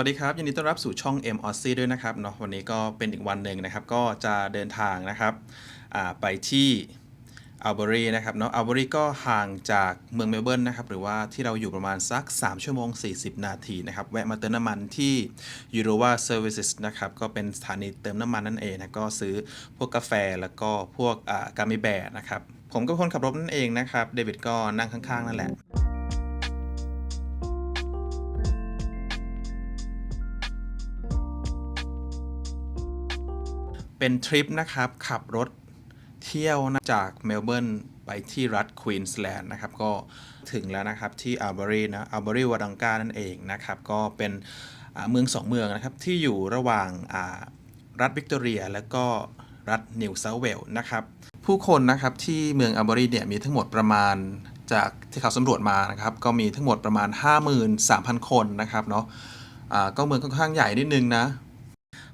วัสดีครับยินดีต้อนรับสู่ช่อง M o s ซี่ด้วยนะครับเนาะวันนี้ก็เป็นอีกวันหนึ่งนะครับ ก็จะเดินทางนะครับไปที่อัลเบอรีนะครับเนาะอัลเบอรีก็ห่างจากเมืองเมลเบิร์นนะครับ หรือว่าที่เราอยู่ประมาณสัก 3 ชั่วโมง 40 นาทีนะครับ แวะมาเติมน้ำมันที่ e u r o v a Services นะครับ ก็เป็นสถานีเติมน้ำมันนั่นเองนะก็ซื้อพวกกาแฟแล้วก็พวกกามิแบร์นะครับ ผมก็คนขับรถนั่นเองนะครับ เดวิดก็นั่งข้างๆ นั่นแหละ เป็นทริปนะครับ ขับรถเที่ยวนะจากเมลเบิร์นไปที่รัฐควีนสแลนด์นะครับ ก็ถึงแล้วนะครับที่อัลเบอรีนะอัลเบอรีวาดังกานั่นเองนะครับ ก็เป็นเมืองสองเมืองนะครับ ที่อยู่ระหว่างรัฐวิกตอเรีย และก็รัฐนิวเซาเวลส์นะครับ ผู้คนนะครับที่เมืองอัลเบอรีเนี่ยมีทั้งหมดประมาณจากที่เขาสำรวจมานะครับ ก็มีทั้งหมดประมาณ 53,000 คนนะครับเนาะอ่าก็เมืองค่อนข้างใหญ่นิดนึงนะ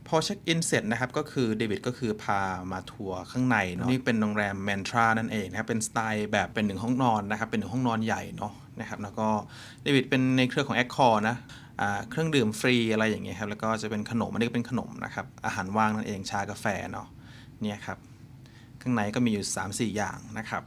พอเช็คอินเสร็จนะครับ ก็คือเดวิดก็คือพามาทัวร์ข้างในเนาะนี่เป็นโรงแรมแมนทรานั่นเองนะครับ เป็นสไตล์แบบเป็นหนึ่งห้องนอนนะครับ เป็นหนึ่งห้องนอนใหญ่เนาะนะครับ แล้วก็เดวิดเป็นในเครือของแอคคอร์นะอ่าเครื่องดื่มฟรีอะไรอย่างเงี้ยครับ แล้วก็จะเป็นขนม อันนี้ก็เป็นขนมนะครับ อาหารว่างนั่นเอง ชากาแฟเนาะ เนี่ยครับ ข้างในก็มีอยู่ 3-4 อย่างนะครับ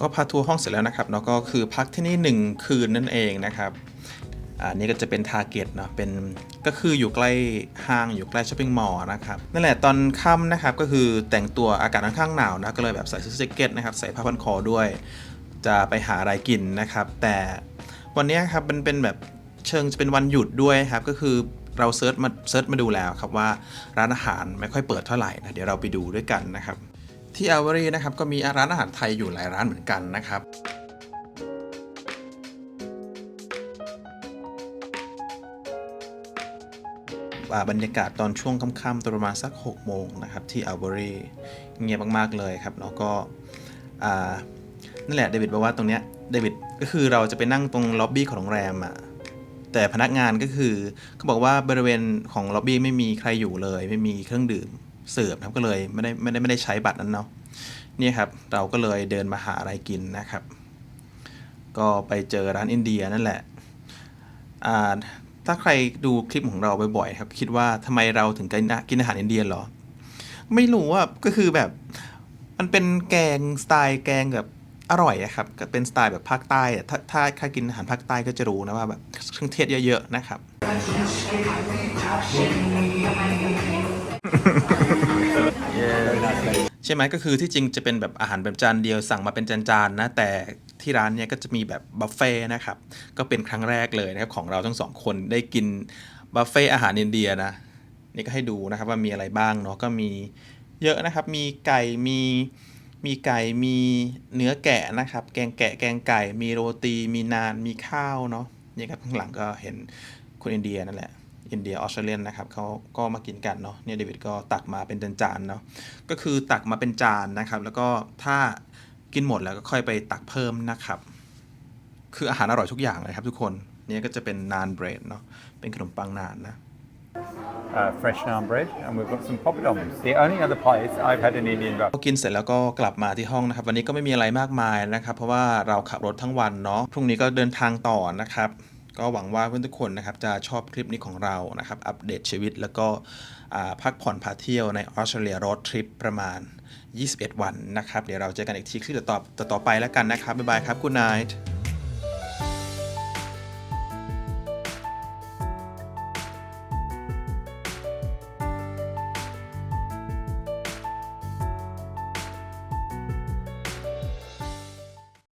ก็พาทัวร์ห้องเสร็จแล้วนะครับแล้วก็คือพักที่นี่ 1 คืนนั่นเองนะครับอันนี้ก็จะเป็นทาร์เก็ตเนาะเป็นก็คืออยู่ใกล้ห้างอยู่ใกล้ช้อปปิ้งมอลล์นะครับนั่นแหละตอนค่ำนะครับก็คือแต่งตัวอากาศค่อนข้างหนาวนะก็เลยแบบใส่เสื้อแจ็คเก็ตนะครับใส่ผ้าพันคอด้วย จะไปหาอะไรกินนะครับ แต่วันนี้ครับมันเป็นแบบเชิงจะเป็นวันหยุดด้วยครับก็คือเราเซิร์ชมาเซิร์ชมาดูแล้วครับว่าร้านอาหารไม่ค่อยเปิดเท่าไหร่นะเดี๋ยวเราไปดูด้วยกันนะครับ ที่อัลเวอรีนะครับก็มีร้านอาหารไทยอยู่หลายร้านเหมือนกันนะครับบรรยากาศตอนช่วงค่ำๆตประมาณสัก 6 โมงนะครับ ที่อัลเบอรีเงียบมากๆเลยครับ แล้วก็นั่นแหละเดวิดบอกว่าตรงเนี้ยเดวิดก็คือเราจะไปนั่งตรงล็อบบี้ของโรงแรมอะแต่พนักงานก็คือเขาบอกว่าบริเวณของล็อบบี้ไม่มีใครอยู่เลย ไม่มีเครื่องดื่ม เสิร์ฟนะครับก็เลยไม่ได้ไม่ได้ไม่ได้ใช้บัตรนั้นเนาะเนี่ยครับเราก็เลยเดินมาหาอะไรกินนะครับ ก็ไปเจอร้านอินเดียนั่นแหละอ่าถ้าใครดูคลิปของเราบ่อยๆครับ คิดว่าทำไมเราถึงกินกินอาหารอินเดียเหรอ ไม่รู้ว่าก็คือแบบมันเป็นแกงสไตล์แกงแบบอร่อยอะครับ ก็เป็นสไตล์แบบภาคใต้อะถ้าถ้าใครกินอาหารภาคใต้ก็จะรู้นะว่าแบบเครื่องเทศเยอะๆนะครับ ใช่ไหมก็คือที่จริงจะเป็นแบบอาหารแบบจานเดียวสั่งมาเป็นจานๆนะ แต่ที่ร้านเนี้ยก็จะมีแบบบัฟเฟ่นะครับ ก็เป็นครั้งแรกเลยนะครับของเราทั้งสองคนได้กินบัฟเฟ่อาหารอินเดียนะนี่ก็ให้ดูนะครับว่ามีอะไรบ้างเนาะก็มีเยอะนะครับ มีไก่มีมีไก่มีเนื้อแกะนะครับ แกงแกะแกงไก่ มีโรตี มีนานมีข้าวเนาะนี่ครับข้างหลังก็เห็นคนอินเดียนั่นแหละ อินเดียออสเตรเลียนนะครับเขาก็มากินกันเนาะเนี่ยเดวิดก็ตักมาเป็นจานๆเนาะก็คือตักมาเป็นจานนะครับ แล้วก็ถ้ากินหมดแล้วก็ค่อยไปตักเพิ่มนะครับ คืออาหารอร่อยทุกอย่างเลยครับทุกคนเนี่ยก็จะเป็นนานเบรดเนาะเป็นขนมปังนานนะ uh, fresh naan bread, and we've got some poppadoms. The only other place I've had an Indian breakfast. พอกินเสร็จแล้วก็กลับมาที่ห้องนะครับ วันนี้ก็ไม่มีอะไรมากมายนะครับ เพราะว่าเราขับรถทั้งวันเนาะพรุ่งนี้ก็เดินทางต่อนะครับ ก็หวังว่าเพื่อนทุกคนนะครับจะชอบคลิปนี้ของเรานะครับ อัปเดตชีวิตแล้วก็พักผ่อนพาเที่ยวในออสเตรเลียรถทริปประมาณ 21 วันนะครับ เดี๋ยวเราเจอกันอีกทีคลิปต่อต่อต่อไปแล้วกันนะครับ บ๊ายบายครับ Good night